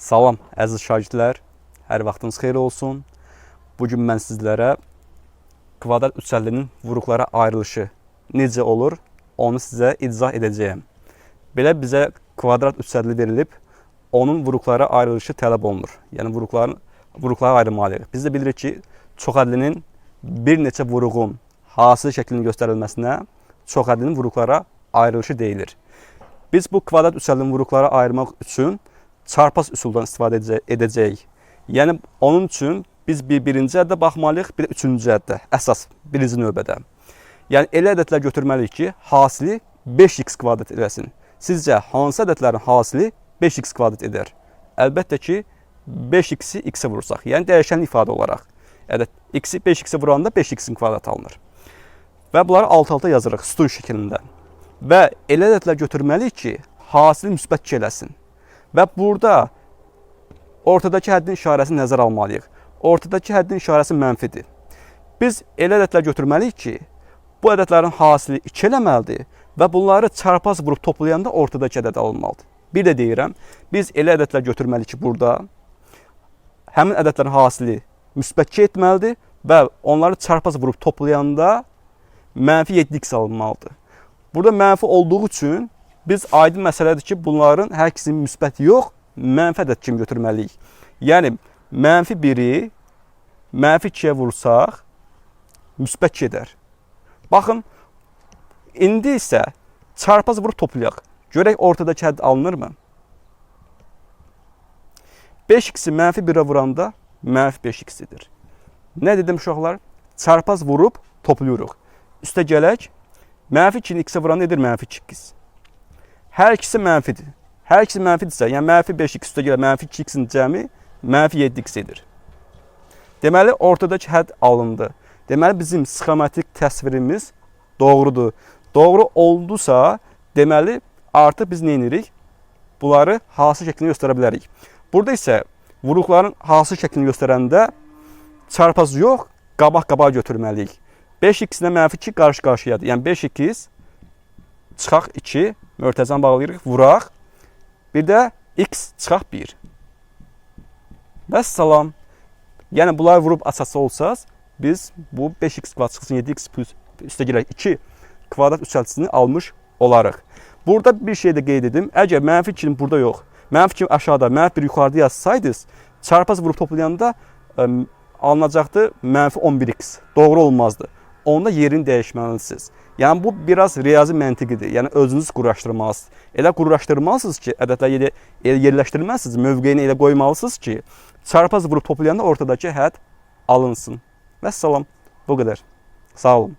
Salam əziz şagirdlər. Hər vaxtınız xeyir olsun. Bu gün mən sizlərə kvadrat üçəllinin vuruqlara ayrılışı necə olur, onu sizə izah edəcəyəm. Belə bizə kvadrat üçəlli verilib, onun vuruqlara ayrılışı tələb olunur. Yəni vuruqların vuruqlara ayrılmalıyıq. Biz də bilirik ki, çoxədlinin bir neçə vuruğun hasil şəklinin göstərilməsinə çoxədlinin vuruqlara ayrılışı deyilir. Biz bu kvadrat üçəllinin vuruqlara ayırmaq üçün çarpaz üsuldan istifadə edəcəyik. Yəni onun üçün biz bir birinci əddə baxmalıyıq, bir üçüncü əddə, əsas birinci növbədə. Yəni elə ədədlər götürməliyik ki, hasili 5x kvadrat eləsin. Sizcə hansı ədədlərin hasili 5x kvadrat edər? Əlbəttə ki, 5x-i x-ə vursaq, yəni dəyişən ifadə olaraq. Ədəd x-i 5x-ə vuranda 5x-in kvadratı alınır. Və bunları alt-alta yazırıq sütun şəklində. Və elə ədədlər götürməliyik ki, hasili müsbət 2 eləsin. Və burada ortadakı həddin işarəsini nəzərə almalıyıq. Ortadakı həddin işarəsi mənfidir. Biz elə ədədlər götürməliyik ki, bu ədədlərin hasili 2 eləməlidir və bunları çarpaz vurub toplayanda ortadakı ədəd alınmalıdır. Bir də deyirəm, biz elə ədədlər götürməliyik ki, burada həmin ədədlərin hasili müsbət 2 etməlidir və onları çarpaz vurub toplayanda mənfi 7x alınmalıdır. Burada mənfi olduğu üçün biz aydın məsələdir ki, bunların hər ikisini müsbət yox, mənfi ədəd kimi götürməliyik. Yəni mənfi 1-i mənfi 2-yə vursaq müsbət 2 edər. Baxın, indi isə çarpaz vurub toplayaq. Görək ortadakı hədd alınırmı? 5x-i mənfi 1-ə vuranda mənfi 5x-idir. Nə dedim uşaqlar? Çarpaz vurub toplayırıq. Üstə gələk, mənfi 2-ni x-ə vuranda edir mənfi 2x. Hər ikisi mənfidir. Hər ikisi mənfidirsə, yəni mənfi 5x üstə gələ mənfi 2x-in cəmi mənfi 7x edir. Deməli, ortadakı hədd alındı. Deməli, bizim sxematik təsvirimiz doğrudur. Doğru oldusa, deməli, artıq biz nə edirik? Bunları hasil şəklini göstərə bilərik. Burada isə vuruqların hasil şəklini göstərəndə çarpaz yox, qabaq-qabağa götürməliyik. 5x ilə mənfi 2 qarşı-qarşıyadır. Yəni 5x çıxaq 2, mörtəzən bağlayırıq, vuraq. Bir də x çıxaq 1. Və salam. Yəni bunlar vurub asası olsaz, biz bu 5x kvadrat çıxsın 7x plus üstə gələk 2 kvadrat üçəltisini almış olarıq. Burada bir şey də qeyd edim. Əgər mənfi 2 burada yox, mənfi 2 aşağıda, mənfi 1 yuxarıda yazsaydınız, çarpaz vurub toplayanda ə, alınacaqdı mənfi 11x. Doğru olmazdı. Onda yerini dəyişməlisiniz. Yəni bu biraz riyazi məntiqidir. Yəni özünüz quraşdırmalısınız. Elə quraşdırmalısınız ki, ədədləri elə yerləşdirməlisiniz, mövqeyini elə qoymalısınız ki, çarpaz vurub toplayanda ortadakı hədd alınsın. Vəssalam. Bu qədər. Sağ olun.